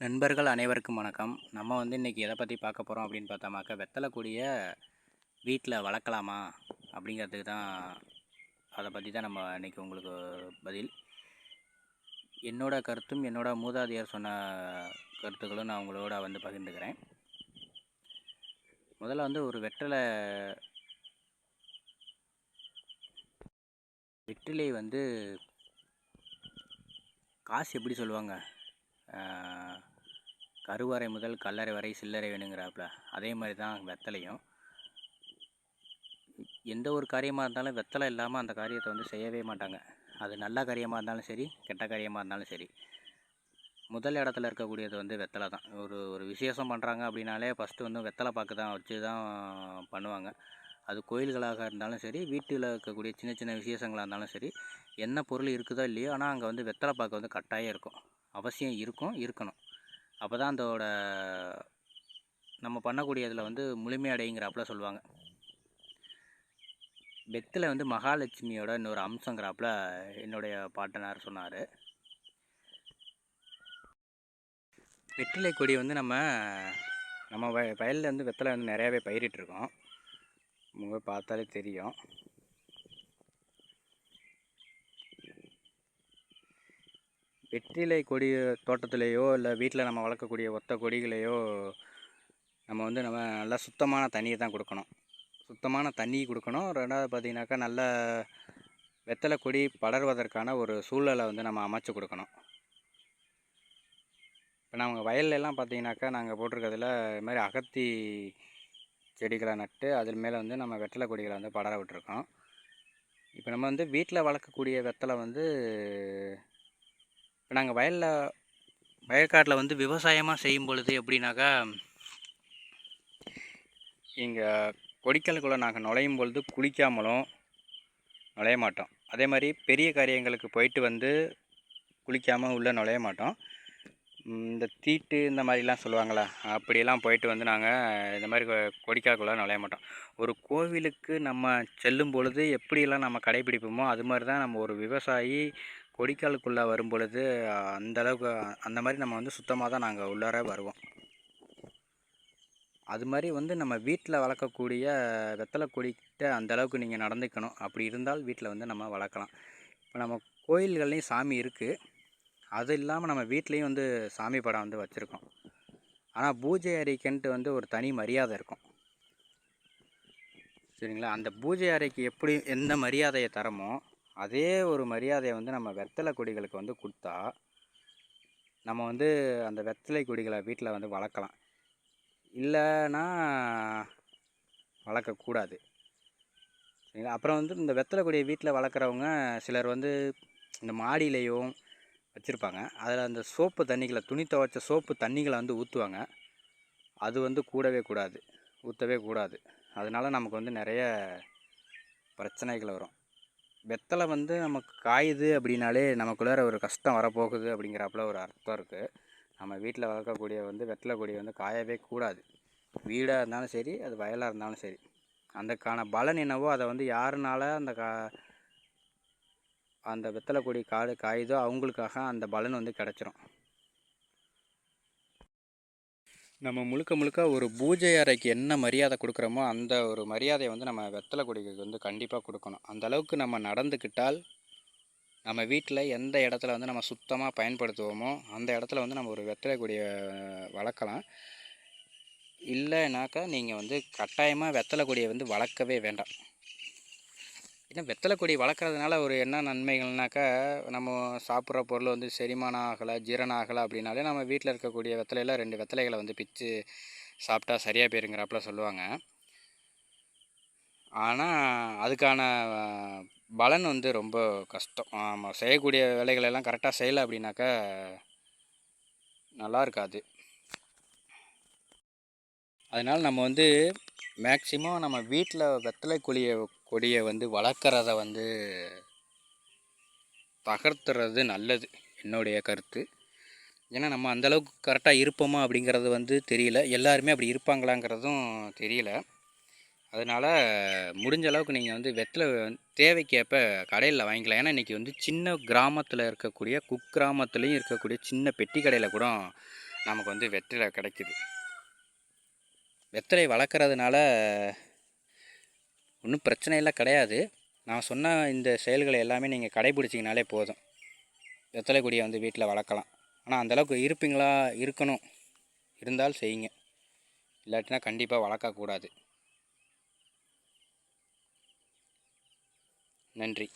நண்பர்கள் அனைவருக்கும் வணக்கம். நம்ம வந்து இன்றைக்கி எதை பற்றி பார்க்க போகிறோம் அப்படின்னு பார்த்தோமாக்க வெத்தலை வீட்டில் வளர்க்கலாமா அப்படிங்கிறதுக்கு தான் அதை பற்றி தான் நம்ம இன்றைக்கி உங்களுக்கு பதில். என்னோடய கருத்தும் என்னோட மூதாதையர் சொன்ன கருத்துக்களும் நான் உங்களோட வந்து பகிர்ந்துக்கிறேன். முதல்ல வந்து ஒரு வெற்றலை வெற்றிலை வந்து காசு எப்படி சொல்லுவாங்க? கருவறை முதல் கல்லறை வரை சில்லறை வேணுங்கிறாப்புல அதே மாதிரி தான் வெத்தலையும். எந்த ஒரு காரியமாக இருந்தாலும் வெத்தலை இல்லாமல் அந்த காரியத்தை வந்து செய்யவே மாட்டாங்க. அது நல்ல காரியமாக இருந்தாலும் சரி கெட்ட காரியமாக இருந்தாலும் சரி. முதல் இடத்துல இருக்கக்கூடியது வந்து வெத்தலை தான். ஒரு ஒரு விசேஷம் பண்ணுறாங்க அப்படின்னாலே ஃபஸ்ட்டு வந்து வெத்தலை பாக்கு தான் வச்சு தான் பண்ணுவாங்க. அது கோயில்களாக இருந்தாலும் சரி வீட்டில் இருக்கக்கூடிய சின்ன சின்ன விசேஷங்களாக இருந்தாலும் சரி என்ன பொருள் இருக்குதோ இல்லையோ ஆனால் அங்கே வந்து வெத்தலை பாக்கு வந்து கட்டாயம் இருக்கும். அவசியம் இருக்கும் இருக்கணும். அப்போ தான் அதோட நம்ம பண்ணக்கூடியதில் வந்து முழுமையடைங்கிறாப்புல சொல்லுவாங்க. பெத்தில் வந்து மகாலட்சுமியோட இன்னொரு அம்சங்கிறாப்புல என்னுடைய பாட்டனார் சொன்னார். வெற்றிலை கொடி வந்து நம்ம நம்ம வய வயலில் வந்து வெத்தலை வந்து நிறையாவே பயிரிட்டிருக்கோம். உங்க பார்த்தாலே தெரியும். வெற்றிலை கொடி தோட்டத்திலேயோ இல்லை வீட்டில் நம்ம வளர்க்கக்கூடிய ஒத்த கொடிகளையோ நம்ம வந்து நம்ம நல்லா சுத்தமான தண்ணியை தான் கொடுக்கணும். சுத்தமான தண்ணி கொடுக்கணும். ரெண்டாவது பார்த்தீங்கன்னாக்கா நல்ல வெத்தலை கொடி படர்வதற்கான ஒரு சூழலை வந்து நம்ம அமைச்சு கொடுக்கணும். இப்போ நம்ம வயல்ல எல்லாம் பார்த்தீங்கன்னாக்கா நாங்கள் போட்டிருக்கிறதுல இது மாதிரி அகத்தி செடிகளை நட்டு அதில் மேலே வந்து நம்ம வெத்தலை கொடிகளை வந்து படர விட்டுருக்கோம். இப்போ நம்ம வந்து வீட்டில் வளர்க்கக்கூடிய வெத்தலை வந்து இப்போ நாங்கள் வயலில் வயக்காட்டில் வந்து விவசாயமாக செய்யும் பொழுது எப்படின்னாக்கா இங்கே கொடிக்கலுக்குள்ளே நாங்கள் நுழையும் பொழுது குளிக்காமலும் நுழைய மாட்டோம். அதே மாதிரி பெரிய காரியங்களுக்கு போயிட்டு வந்து குளிக்காமல் உள்ளே நுழைய மாட்டோம். இந்த தீட்டு இந்த மாதிரிலாம் சொல்லுவாங்களா அப்படியெல்லாம் போயிட்டு வந்து நாங்கள் இந்த மாதிரி கொடிக்காக்குள்ளே நுழைய மாட்டோம். ஒரு கோவிலுக்கு நம்ம செல்லும் பொழுது எப்படியெல்லாம் நம்ம கடைபிடிப்போமோ அது மாதிரி தான் நம்ம ஒரு விவசாயி கொடிக்காலுக்குள்ளே வரும் பொழுது அந்தளவுக்கு அந்த அளவுக்கு அந்த மாதிரி நம்ம வந்து சுத்தமாக தான் நாங்கள் உள்ளார வருவோம். அது மாதிரி வந்து நம்ம வீட்டில் வளர்க்கக்கூடிய வெத்தலை கொடிக்கிட்ட அந்த அளவுக்கு நீங்கள் நடந்துக்கணும். அப்படி இருந்தால் வீட்டில் வந்து நம்ம வளர்க்கலாம். இப்போ நம்ம கோயில்கள்லேயும் சாமி இருக்குது. அது இல்லாமல் நம்ம வீட்லேயும் வந்து சாமி படம் வந்து வச்சுருக்கோம். ஆனால் பூஜை அறைக்குன்ட்டு வந்து ஒரு தனி மரியாதை இருக்கும். சரிங்களா? அந்த பூஜை அறைக்கு எப்படி எந்த மரியாதையை தரமோ அதே ஒரு மரியாதையை வந்து நம்ம வெத்தலை கொடிகளுக்கு வந்து கொடுத்தா நம்ம வந்து அந்த வெத்தலை கொடிகளை வீட்டில் வந்து வளர்க்கலாம் இல்லைன்னா வளர்க்கக்கூடாது சரிங்களா அப்புறம் வந்து இந்த வெத்தலை கொடியை வீட்டில் வளர்க்குறவங்க சிலர் வந்து இந்த மாடியிலையும் வச்சுருப்பாங்க. அதில் அந்த சோப்பு தண்ணிகளை துணி துவைச்ச சோப்பு தண்ணிகளை வந்து ஊற்றுவாங்க அது வந்து கூடவே கூடாது ஊற்றவே கூடாது. அதனால நமக்கு வந்து நிறைய பிரச்சனைகள் வரும். வெத்தலை வந்து நமக்கு காயுது அப்படின்னாலே நமக்குள்ளார ஒரு கஷ்டம் வரப்போகுது அப்படிங்கிறப்பல ஒரு அர்த்தம் இருக்குது நம்ம வீட்டில் வளர்க்கக்கூடிய வந்து வெத்தலை கொடி வந்து காயவே கூடாது. வீடாக இருந்தாலும் சரி அது வயலாக இருந்தாலும் சரி. அதுக்கான பலன் என்னவோ அதை வந்து யாருனால அந்த கா அந்த வெத்தலை கொடி காடு காயுதோ அவங்களுக்காக அந்த பலன் வந்து கிடச்சிரும். நம்ம முழுக்க முழுக்க ஒரு பூஜை அறைக்கு என்ன மரியாதை கொடுக்குறோமோ அந்த ஒரு மரியாதையை வந்து நம்ம வெத்தலை கொடிக்கு வந்து கண்டிப்பாக கொடுக்கணும். அந்த அளவுக்கு நம்ம நடந்துக்கிட்டால் நம்ம வீட்டில் எந்த இடத்துல வந்து நம்ம சுத்தமாக பயன்படுத்துவோமோ அந்த இடத்துல வந்து நம்ம ஒரு வெத்தலை கொடியை வளர்க்கலாம். இல்லைனாக்கா நீங்கள் வந்து கட்டாயமாக வெத்தலை கொடியை வந்து வளர்க்கவே வேண்டாம். ஏன்னா வெத்தலை கொடி வளர்க்குறதுனால ஒரு என்ன நன்மைகள்னாக்கா நம்ம சாப்பிட்ற பொருள் வந்து செரிமானம் ஆகலை ஜீரணம் ஆகலை அப்படின்னாலே நம்ம வீட்டில் இருக்கக்கூடிய வெத்தலையில் ரெண்டு வெத்தலைகளை வந்து பிச்சு சாப்பிட்டா சரியாக போயிருங்கிறாப்புல சொல்லுவாங்க. ஆனால் அதுக்கான பலன் வந்து ரொம்ப கஷ்டம். ஆமாம் செய்யக்கூடிய வேலைகளெல்லாம் கரெக்டாக செய்யலை அப்படின்னாக்கா நல்லா இருக்காது. அதனால் நம்ம வந்து மேக்சிமம் நம்ம வீட்டில் வெத்தலை கொழியை கொடியை வந்து வளர்க்குறத வந்து தகர்த்துறது நல்லது என்னுடைய கருத்து. ஏன்னா நம்ம அந்தளவுக்கு கரெக்டாக இருப்போமா அப்படிங்கிறது வந்து தெரியல. எல்லாருமே அப்படி இருப்பாங்களாங்கிறதும் தெரியல. அதனால் முடிஞ்ச அளவுக்கு நீங்கள் வந்து வெத்தலை வந்து தேவைக்கேற்ப கடையில் வாங்கிக்கலாம். ஏன்னா இன்றைக்கி வந்து சின்ன கிராமத்தில் இருக்கக்கூடிய குக்கிராமத்துலேயும் இருக்கக்கூடிய சின்ன பெட்டி கடையில் கூட நமக்கு வந்து வெற்றிலை கிடைக்குது. வெத்தலை வளர்க்குறதுனால ஒன்றும் பிரச்சனையெல்லாம் கிடையாது. நான் சொன்ன இந்த செயல்களை எல்லாமே நீங்கள் கடைபிடிச்சிங்கனாலே போதும். வெத்தலை கொடியை வந்து வீட்டில் வளர்க்கலாம். ஆனால் அந்தளவுக்கு இருப்பீங்களா? இருக்கணும். இருந்தால் செய்யுங்க. இல்லாட்டினா கண்டிப்பாக வளர்க்கக்கூடாது நன்றி.